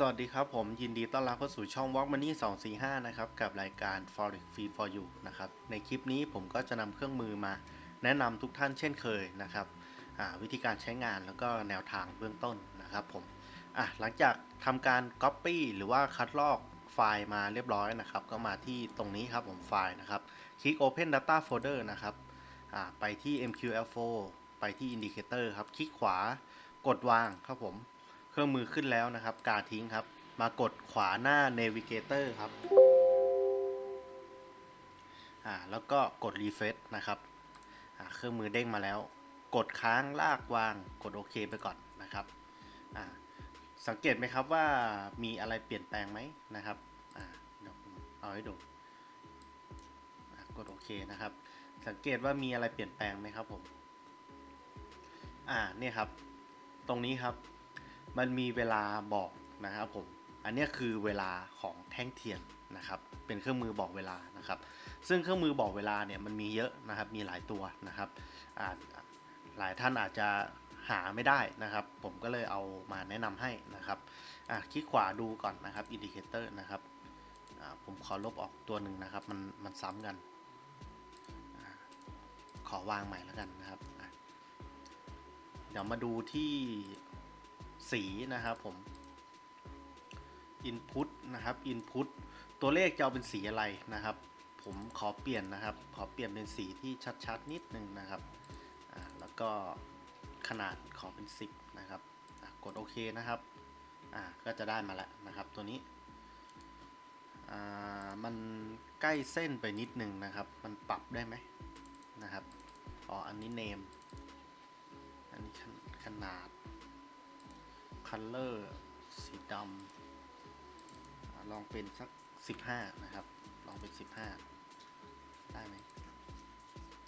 สวัสดีครับผมยินดีต้อนรับเข้าสู่ช่อง Walk Money 245 นะครับกับรายการ Forex Free for You นะครับในคลิปนี้ผมก็จะนำเครื่องมือมาแนะนำทุกท่านเช่นเคยนะครับวิธีการใช้งานแล้วก็แนวทางเบื้องต้นนะครับผมหลังจากทำการ Copy หรือว่าคัดลอกไฟล์มาเรียบร้อยนะครับ ก็มาที่ตรงนี้ครับผมไฟล์นะครับ คลิก Open Data Folder นะครับไปที่ MQL4 ไปที่ Indicator ครับคลิกขวากดวางครับผม เครื่องมือขึ้นแล้วนะครับ กาทิ้งครับ มากดขวาหน้า Navigator ครับ อ่า แล้วก็กด Refresh นะครับ อ่า เครื่องมือเด้งมาแล้ว กดค้างลากวาง กดโอเคไปก่อนนะครับ อ่า สังเกตไหมครับว่ามีอะไรเปลี่ยนแปลงไหมนะครับ อ่า เดี๋ยวเอาให้ดู กดโอเคนะครับ สังเกตว่ามีอะไรเปลี่ยนแปลงไหมครับผม อ่า เนี่ยครับ ตรงนี้ครับ มันมีเวลาบอกนะครับผมอันนี้คือเวลาของแท่งเทียนนะครับเป็นเครื่องมือบอกเวลานะครับ ซึ่งเครื่องมือบอกเวลาเนี่ยมันมีเยอะนะครับมีหลายตัวนะครับหลายท่านอาจจะหาไม่ได้นะครับ ผมก็เลยเอามาแนะนำให้นะครับคลิกขวาดูก่อนนะครับอินดิเคเตอร์นะครับผมขอลบออกตัวหนึ่งนะครับ มันมันซ้ำกันอขอวางใหม่แล้วกันนะครับ เดี๋ยวมาดูที่ สีนะครับผม Input นะครับ Input ตัวเลขจะเอาเป็นสีอะไรนะครับ ผมขอเปลี่ยนนะครับ ขอเปลี่ยนเป็นสีที่ชัดๆ นิดนึงนะครับแล้วก็ขนาดขอเป็น 10 นะครับกดโอเคนะครับก็จะได้มาแล้วนะครับตัวนี้มันใกล้เส้นไปนิดนึงนะครับ มันปรับได้ไหมนะครับ อ๋อ อันนี้ name อันนี้ขนาด คัลเลอร์สีดำลองเป็นสัก 15 นะครับ ลองเป็น 15 ได้ไหม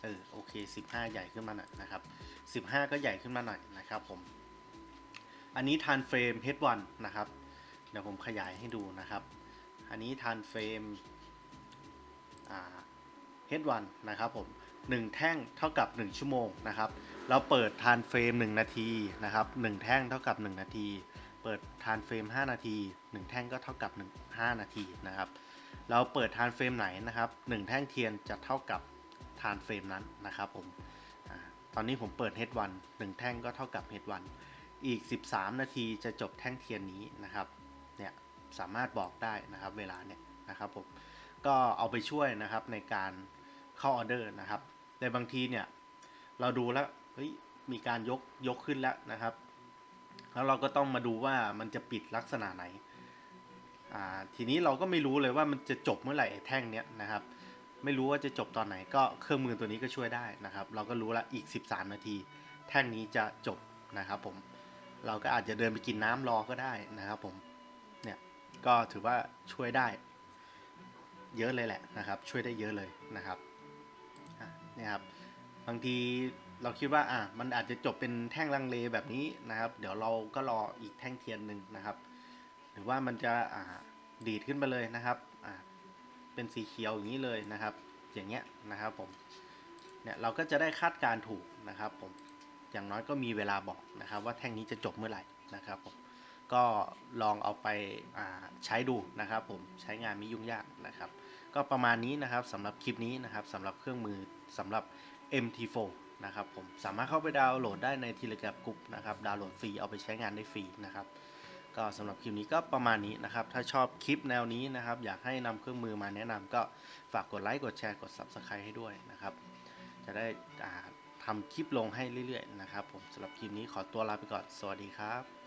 เออโอเค 15 ใหญ่ขึ้นมาหน่อยนะครับ 15 ก็ใหญ่ขึ้นมาหน่อยนะครับผม อันนี้ทานเฟรม H1 นะครับ เดี๋ยวผมขยายให้ดูนะครับ อันนี้ทานเฟรม H1 นะครับผม 1 แท่งเท่ากับ 1 ชั่วโมงนะครับ เราเปิดทานเฟรม 1 นาทีนะครับ1แท่งเท่ากับ 1 นาที เปิดทานเฟรม 5 นาที 1 แท่งก็เท่ากับ 1 5 นาทีนะครับ เราเปิดทานเฟรมไหนนะครับ 1 แท่งเทียนจะเท่ากับทานเฟรมนั้นนะครับผมตอนนี้ผมเปิด H1 1 แท่งก็เท่ากับ H1 อีก 13 นาทีจะจบแท่งเทียนนี้นะครับ เนี่ยสามารถบอกได้นะครับเวลาเนี่ยนะครับผม ก็เอาไปช่วยนะครับในการ เข้าออเดอร์นะครับแต่บางทีเนี่ยเราดูแล้วเฮ้ยมีการยกยกขึ้นแล้วนะครับ แล้วเราก็ต้องมาดูว่ามันจะปิดลักษณะไหนอ่าทีนี้เราก็ไม่รู้เลยว่ามันจะจบเมื่อไหร่แท่งเนี้ยนะครับ ไม่รู้ว่าจะจบตอนไหนก็เครื่องมือตัวนี้ก็ช่วยได้นะครับ เราก็รู้ละอีก 13 นาที แท่งนี้จะจบนะครับผมเราก็อาจจะเดินไปกินน้ำรอก็ได้นะครับผมเนี่ยก็ถือว่าช่วยได้ เยอะเลยแหละนะครับ ช่วยได้เยอะเลยนะครับ อะครับบางทีเราคิดว่าอะมันอาจจะจบเป็นแท่งลังเลแบบนี้นะครับ เดี๋ยวเราก็รออีกแท่งเทียนหนึ่งนะครับ หรือว่ามันจะอ่าดีดขึ้นไปเลยนะครับอ่าเป็นสีเขียวอย่างนี้เลยนะครับ อย่างเงี้ยนะครับผมเนี่ยเราก็จะได้คาดการถูกนะครับผมอย่างน้อยก็มีเวลาบอกนะครับ ว่าแท่งนี้จะจบเมื่อไหร่นะครับผม ก็ลองเอาไปใช้ดูนะครับผมใช้งานไม่ยุ่งยากนะครับ ก็ประมาณนี้นะครับสำหรับคลิปนี้นะครับสำหรับเครื่องมือสำหรับ MT4 นะครับผมสามารถเข้าไปดาวน์โหลดได้ใน Telegram Group นะครับดาวน์โหลดฟรีเอาไปใช้งานได้ฟรีนะครับก็สำหรับคลิปนี้ก็ประมาณนี้นะครับ ถ้าชอบคลิปแนวนี้นะครับ อยากให้นำเครื่องมือมาแนะนำก็ฝากกดไลค์กดแชร์กด Subscribe ให้ด้วยนะครับ จะได้ทำคลิปลงให้เรื่อยๆนะครับ ผมสำหรับคลิปนี้ขอตัวลาไปก่อน สวัสดีครับ